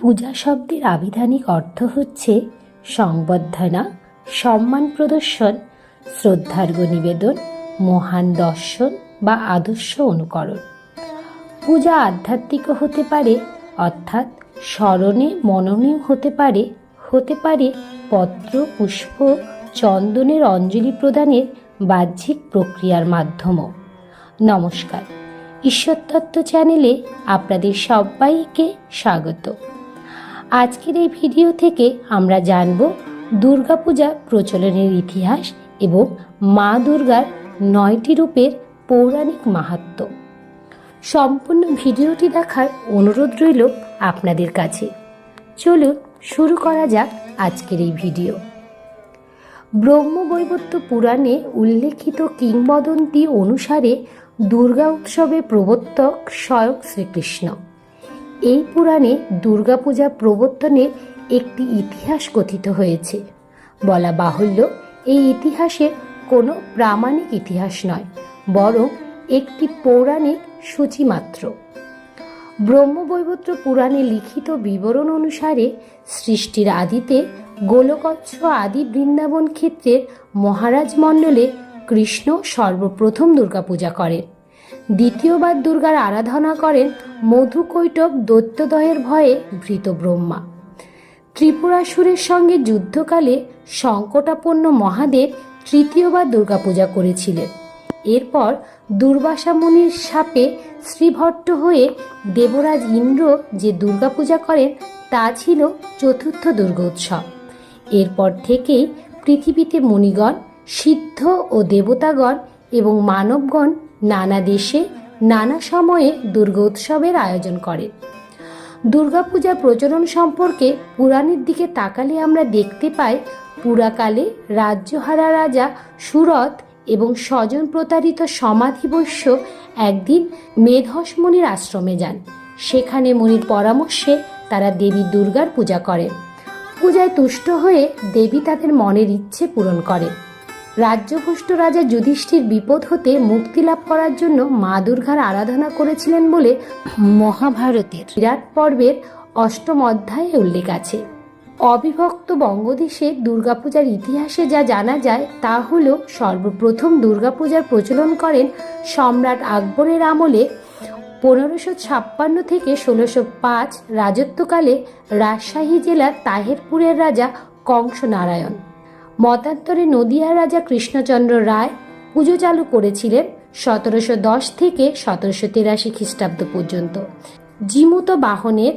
পূজা শব্দের আবিধানিক অর্থ হচ্ছে সংবর্ধনা, সম্মান প্রদর্শন, শ্রদ্ধার্ঘ নিবেদন, মহান দর্শন বা আদর্শ অনুকরণ। পূজা আধ্যাত্মিকও হতে পারে, অর্থাৎ স্মরণে মননীয় হতে পারে হতে পারে পত্র, পুষ্প, চন্দনের অঞ্জলি প্রদানের বাহ্যিক প্রক্রিয়ার মাধ্যমও। নমস্কার, ঈশ্বরতত্ত্ব চ্যানেলে আপনাদের সবাইকে স্বাগত। আজকের এই ভিডিও থেকে আমরা জানব দুর্গাপূজা প্রচলনের ইতিহাস এবং মা দুর্গার নয়টি রূপের পৌরাণিক মাহাত্ম্য সম্পূর্ণ ভিডিওটি দেখার অনুরোধ রইল আপনাদের কাছে। চলুন শুরু করা যাক আজকের এই ভিডিও। ব্রহ্মবৈবর্ত পুরাণে উল্লেখিত কিংবদন্তি অনুসারে দুর্গা উৎসবের প্রবর্তক স্বয়ং শ্রীকৃষ্ণ। এই পুরাণে দুর্গাপূজা প্রবর্তনের একটি ইতিহাস কথিত হয়েছে। বলা বাহুল্য, এই ইতিহাসের কোনো প্রামাণিক ইতিহাস নয়, বরং একটি পৌরাণিক সূচিমাত্র ব্রহ্মবৈবত্র পুরাণে লিখিত বিবরণ অনুসারে সৃষ্টির আদিতে গোলকচ্ছ আদি বৃন্দাবন ক্ষেত্রের মহারাজ মণ্ডলে কৃষ্ণ সর্বপ্রথম দুর্গাপূজা করেন। দ্বিতীয়বার দুর্গার আরাধনা করেন মধুকৈটব দৈত্যদয়ের ভয়ে ভৃত ব্রহ্মা। ত্রিপুরাসুরের সঙ্গে যুদ্ধকালে সংকটাপন্ন মহাদেব তৃতীয়বার দুর্গাপূজা করেছিলেন। এরপর দুর্বাসা মুনির সাপে শ্রীভট্ট হয়ে দেবরাজ ইন্দ্র যে দুর্গাপূজা করেন, তা ছিল চতুর্থ দুর্গোৎসব। এরপর থেকেই পৃথিবীতে মুনিগণ, সিদ্ধ ও দেবতাগণ এবং মানবগণ নানা দেশে, নানা সময়ে দুর্গোৎসবের আয়োজন করেন দুর্গাপূজা প্রচলন সম্পর্কে পুরাণের দিকে তাকালে আমরা দেখতে পাই, পুরাকালে রাজ্যহারা রাজা সুরত এবং স্বজন প্রতারিত সমাধিবৈশ্য একদিন মেধস মুনির আশ্রমে যান। সেখানে মুনির পরামর্শে তারা দেবী দুর্গার পূজা করেন পূজায় তুষ্ট হয়ে দেবী তাদের মনের ইচ্ছে পূরণ করেন রাজ্যভ্রষ্ট রাজা যুধিষ্ঠির বিপদ হতে মুক্তি লাভ করার জন্য মা দুর্গার আরাধনা করেছিলেন বলে মহাভারতের বিরাট পর্বের অষ্টম অধ্যায়ে উল্লেখ আছে। অবিভক্ত বঙ্গদেশে দুর্গাপূজার ইতিহাসে যা জানা যায় তা হল, সর্বপ্রথম দুর্গাপূজার প্রচলন করেন সম্রাট আকবরের আমলে পনেরোশো ছাপ্পান্ন থেকে ষোলোশো পাঁচ রাজত্বকালে রাজশাহী জেলার তাহেরপুরের রাজা কংস নারায়ণ। মতান্তরে নদিয়ার রাজা কৃষ্ণচন্দ্র রায় পুজো চালু করেছিলেন সতেরোশো দশ থেকে সতেরোশো তিরাশি খ্রিস্টাব্দ পর্যন্ত। জিমুত বাহনের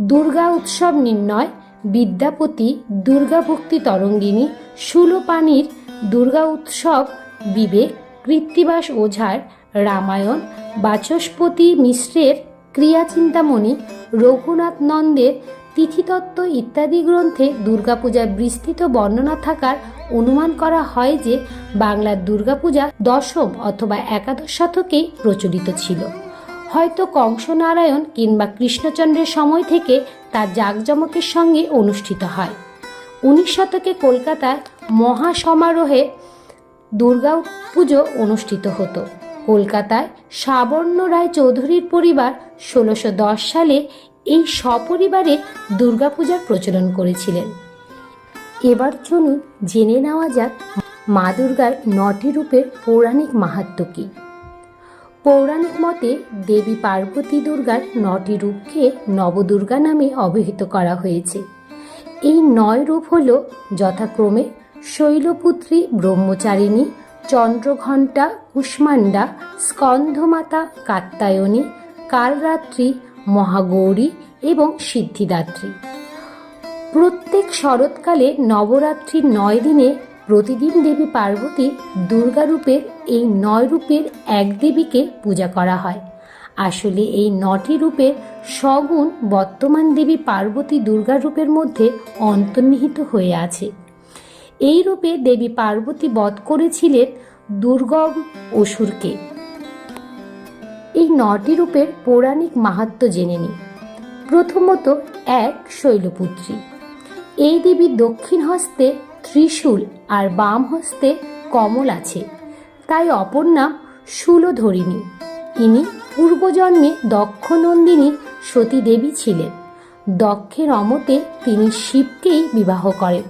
দুর্গা উৎসব নির্ণয় বিদ্যাপতি দুর্গাভক্তি তরঙ্গিনী সুলোপানির দুর্গা উৎসব বিবেক, কৃত্তিবাস ওঝার, রামায়ণ, বাচস্পতি মিশ্রের ক্রিয়াচিন্তামণি রঘুনাথ নন্দের তিথিতত্ত্ব ইত্যাদি গ্রন্থে দুর্গাপূজার বিস্তৃত বর্ণনা থাকার অনুমান করা হয় যে বাংলার দুর্গাপূজা দশম অথবা একাদশ শতকেই প্রচলিত ছিল। হয়তো কংসনারায়ণ কিংবা কৃষ্ণচন্দ্রের সময় থেকে তার জাঁকজমকের সঙ্গে অনুষ্ঠিত হয়। উনিশ শতকে কলকাতায় মহা সমারোহে দুর্গা পুজো অনুষ্ঠিত হতো। কলকাতায় সাবর্ণ রায় চৌধুরীর পরিবার ষোলোশো সালে এই সপরিবারে দুর্গাপূজার প্রচলন করেছিলেন। এবার চলুন জেনে নেওয়া যাক মা দুর্গার নটি রূপের পৌরাণিক মাহাত্ম কী। পৌরাণিক মতে দেবী পার্বতী দুর্গার নটি রূপকে নবদুর্গা নামে অভিহিত করা হয়েছে। এই নয় রূপ হল যথাক্রমে শৈলপুত্রী, ব্রহ্মচারিণী, চন্দ্রঘণ্টা, কুষ্মাণ্ডা, স্কন্ধমাতা কাত্তায়নী কালরাত্রি মহাগৌরী এবং সিদ্ধিদাত্রী। প্রত্যেক শরৎকালে নবরাত্রির নয় দিনে প্রতিদিন দেবী পার্বতী দুর্গারূপের এই নয় রূপের এক দেবীকে পূজা করা হয়। আসলে এই নটি রূপের সগুণ বর্তমান দেবী পার্বতী দুর্গা রূপের মধ্যে অন্তর্নিহিত হয়ে আছে। এই রূপে দেবী পার্বতী বধ করেছিলেন দুর্গম অসুরকে। এই নটি রূপের পৌরাণিক মাহাত্ম জেনে নিই প্রথমত এক শৈলপুত্রী। এই দেবী দক্ষিণ হস্তে ত্রিশূল আর বাম হস্তে কমল আছে। তাই অপর নাম শূলধরিণী। ইনি পূর্বজন্মে দক্ষ নন্দিনী সতী দেবী ছিলেন। দক্ষের অমতে তিনি শিবকেই বিবাহ করেন।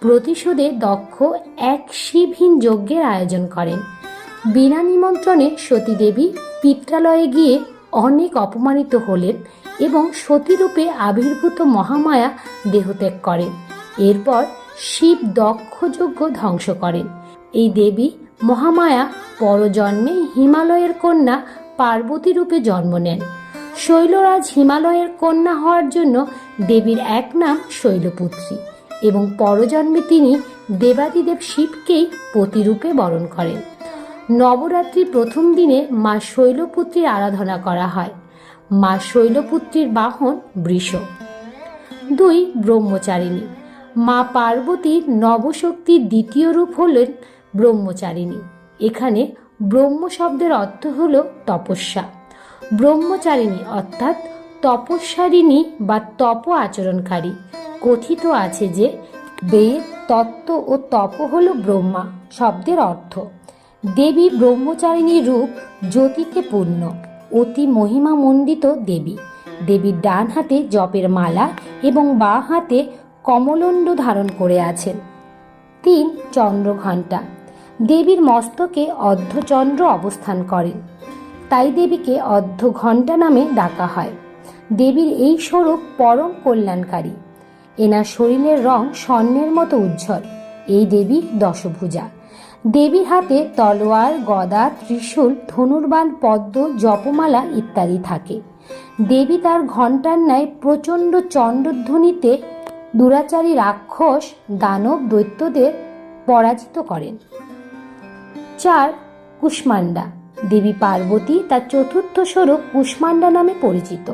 প্রতিশোধে দক্ষ এক শিবহীন যজ্ঞের আয়োজন করেন। বিনা নিমন্ত্রণে সতীদেবী পিত্রালয়ে গিয়ে অনেক অপমানিত হলেন এবং সতীরূপে আবির্ভূত মহামায়া দেহত্যাগ করেন। এরপর শিব দক্ষ যজ্ঞ ধ্বংস করেন। এই দেবী মহামায়া পরজন্মে হিমালয়ের কন্যা পার্বতী রূপে জন্ম নেন। শৈলরাজ হিমালয়ের কন্যা হওয়ার জন্য দেবীর এক নাম শৈলপুত্রী এবং পরজন্মে তিনি দেবাদিদেব শিবকেই পতিরূপে বরণ করেন। নবরাত্রির প্রথম দিনে মা শৈলপুত্রীর আরাধনা করা হয়। মা শৈলপুত্রীর বাহন বৃষ। দুই ব্রহ্মচারিণী। মা পার্বতীর নবশক্তির দ্বিতীয় রূপ হলেন ব্রহ্মচারিণী। এখানে ব্রহ্ম শব্দের অর্থ হল তপস্যা। ব্রহ্মচারিণী অর্থাৎ তপস্যারিণী বা তপ আচরণকারী। কথিত আছে যে বেদ, তত্ত্ব ও তপ হল ব্রহ্মা শব্দের অর্থ। দেবী ব্রহ্মচারিণী রূপ জ্যোতিতে পূর্ণ, অতি মহিমা মহিমামণ্ডিত দেবী। দেবীর ডান হাতে জপের মালা এবং বাঁ হাতে কমলণ্ড ধারণ করে আছেন। তিন চন্দ্রঘণ্টা। দেবীর মস্তকে অর্ধচন্দ্র অবস্থান করেন। তাই দেবীকে অর্ধ ঘণ্টা নামে ডাকা হয়। দেবীর এই স্বরূপ পরম কল্যাণকারী। এনার শরীরের রং স্বর্ণের মতো উজ্জ্বল। এই দেবী দশভুজা। দেবীর হাতে তলোয়ার, গদা, ত্রিশূল, ধনুর্বাণ, পদ্ম, জপমালা ইত্যাদি থাকে। দেবী তার ঘণ্টার ন্যায় প্রচণ্ড চণ্ডধ্বনিতে দুরাচারী রাক্ষস, দানব, দৈত্যদের পরাজিত করেন। চার কুষ্মান্ডা দেবী পার্বতী তার চতুর্থ স্বরূপ কুষ্মান্ডা নামে পরিচিত।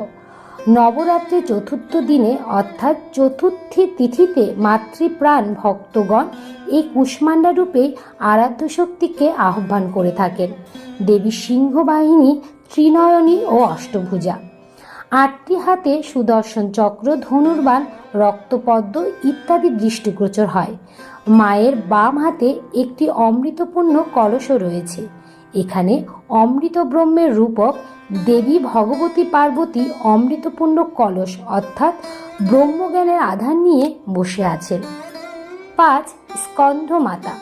নবরাত্রির চতুর্থ দিনে, অর্থাৎ চতুর্থী তিথিতে মাতৃপ্রাণ ভক্তগণ এই কুষ্মান্ডা রূপে আরাধ্য শক্তিকে আহ্বান করে থাকেন। দেবী সিংহবাহিনী, ত্রিনয়নী ও অষ্টভুজা। আটটি হাতে সুদর্শন চক্র, ধনুর্বাণ, রক্তপদ্ম ইত্যাদি দৃষ্টিগোচর হয়। মায়ের বাম হাতে একটি অমৃতপূর্ণ কলসও রয়েছে। এখানে অমৃত ব্রহ্মের রূপক দেবী ভগবতী পার্বতী অমৃতপূর্ণ কলস অর্থাৎ ব্রহ্মজ্ঞানের আধার নিয়ে বসে আছেন। পাঁচ স্কন্ধ মাতা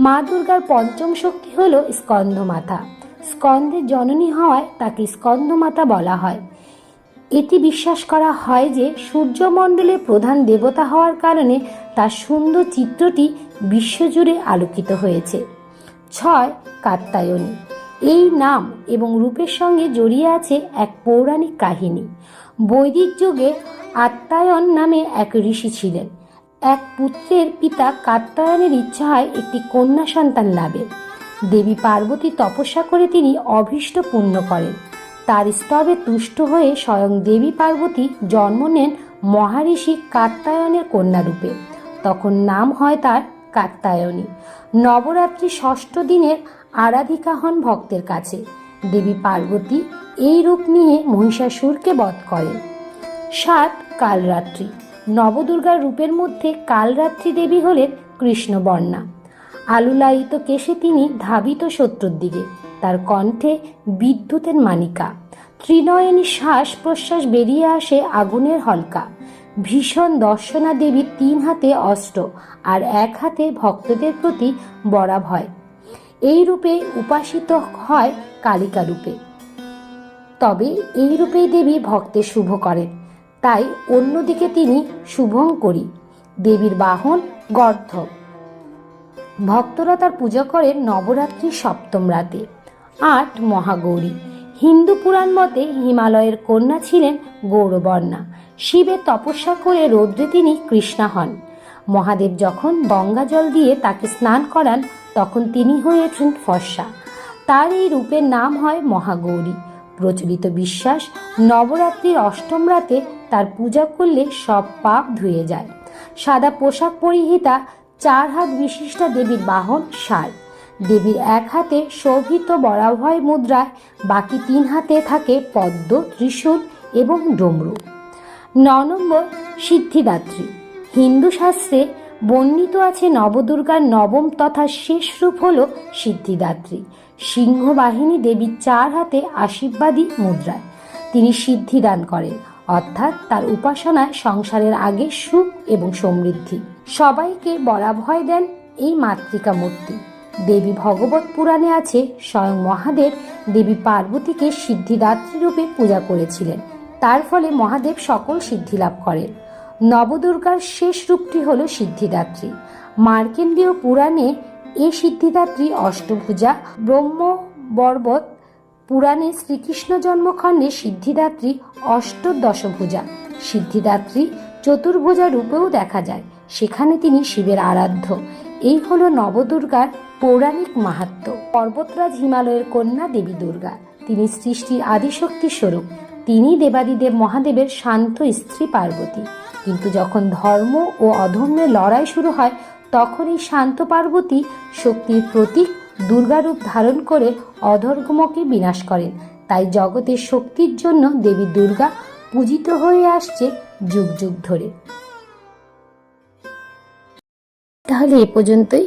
মা দুর্গার পঞ্চম শক্তি হল স্কন্ধ মাতা স্কন্ধের জননী হওয়ায় তাকে স্কন্ধ মাতা বলা হয়। এটি বিশ্বাস করা হয় যে সূর্যমণ্ডলের প্রধান দেবতা হওয়ার কারণে তার সুন্দর চিত্রটি বিশ্বজুড়ে আলোকিত হয়েছে। ছয় কাত্তায়নী এই নাম এবং রূপের সঙ্গে জড়িয়ে আছে এক পৌরাণিক কাহিনী। বৈদিক যুগে আত্মায়ন নামে এক ঋষি ছিলেন। এক পুত্রের পিতা কাত্তায়নের ইচ্ছা হয় একটি কন্যা সন্তান লাভের দেবী পার্বতী তপস্যা করে তিনি অভীষ্ট পূর্ণ করেন। তার স্তবে তুষ্ট হয়ে স্বয়ং দেবী পার্বতী জন্ম নেন মহারিষি কাত্তায়নের কন্যারূপে তখন নাম হয় তার কাত্তায়নী নবরাত্রি ষষ্ঠ দিনের আরাধিকা হন ভক্তের কাছে। দেবী পার্বতী এই রূপ নিয়ে মহিষাসুরকে বধ করেন। সাত কালরাত্রি। নবদুর্গার রূপের মধ্যে কালরাত্রি দেবী হলেন কৃষ্ণবর্ণা। আলুলায়িত কেশে তিনি ধাবিত শত্রুর দিকে। তার কণ্ঠে বিদ্যুতের মানিকা। ত্রিনয়নী শ্বাস প্রশ্বাস বেরিয়ে আসে আগুনের হলকা। ভীষণ দর্শনা দেবীর তিন হাতে অস্ত্র আর এক হাতে ভক্তদের প্রতি বরাভ হয় এই রূপে উপাসিত হয় কালিকা রূপে। তবে এই রূপেই দেবী ভক্তের শুভ করেন। তাই অন্যদিকে তিনি শুভং করি, দেবীর বাহন গর্ধ। ভক্তরা তার পূজা করেন নবরাত্রির সপ্তম রাতে, আট মহাগৌরী। হিন্দু পুরাণ মতে হিমালয়ের কন্যা ছিলেন গৌরবর্ণা শিবের তপস্যা করে রৌদ্রে তিনি কৃষ্ণা হন। মহাদেব যখন গঙ্গা জল দিয়ে তাকে স্নান করান, তখন তিনি হয়েছেন ফর্সা। তার এই রূপের নাম হয় মহাগৌরী। প্রচলিত বিশ্বাস, নবরাত্রির অষ্টম রাতে তার পূজা করলে সব পাপ ধুয়ে যায়। সাদা পোশাক পরিহিতা, চার হাত বিশিষ্টা দেবীর বাহন ষাঁড় দেবীর এক হাতে শোভিত বরাভয় মুদ্রায় বাকি তিন হাতে থাকে পদ্ম, ত্রিশূল এবং ডমরু। ন নম্বর, সিদ্ধিদাত্রী। হিন্দু শাস্ত্রে বর্ণিত আছে নবদুর্গার নবম তথা শেষ রূপ হল সিদ্ধিদাত্রী। সিংহবাহিনী দেবীর চার হাতে আশীর্বাদী মুদ্রায় তিনি সিদ্ধি দান করেন, অর্থাৎ তার উপাসনায় সংসারের আগে সুখ এবং সমৃদ্ধি। সবাইকে বরাভয় দেন এই মাতৃকা মূর্তি দেবী ভগবত পুরাণে আছে, স্বয়ং মহাদেব দেবী পার্বতীকে সিদ্ধিদাত্রী রূপে পূজা করেছিলেন। তার ফলে মহাদেব সকল সিদ্ধি লাভ করেন। নবদুর্গার শেষ রূপটি হল সিদ্ধিদাত্রী। মার্কেন্ডীয় পুরাণে এ সিদ্ধিদাত্রী অষ্টভুজা, ব্রহ্ম বর্বত পুরাণে শ্রীকৃষ্ণ জন্মখণ্ডে সিদ্ধিদাত্রী অষ্টদশভুজা। সিদ্ধিদাত্রী চতুর্ভুজা রূপেও দেখা যায়। সেখানে তিনি শিবের আরাধ্য। এই হলো নবদুর্গার পৌরাণিক মাহাত্ম। পর্বতরাজ হিমালয়ের কন্যা দেবী দুর্গা। তিনি সৃষ্টির আদিশক্তি স্বরূপ। তিনি দেবাদিদেব মহাদেবের শান্ত স্ত্রী পার্বতী। কিন্তু যখন ধর্ম ও অধর্মের লড়াই শুরু হয়, তখন এই শান্ত পার্বতী শক্তির প্রতীক দুর্গারূপ ধারণ করে অধর্মকে বিনাশ করেন। তাই জগতের শক্তির জন্য দেবী দুর্গা পূজিত হয়ে আসছে যুগ যুগ ধরে। তাহলে এ পর্যন্তই।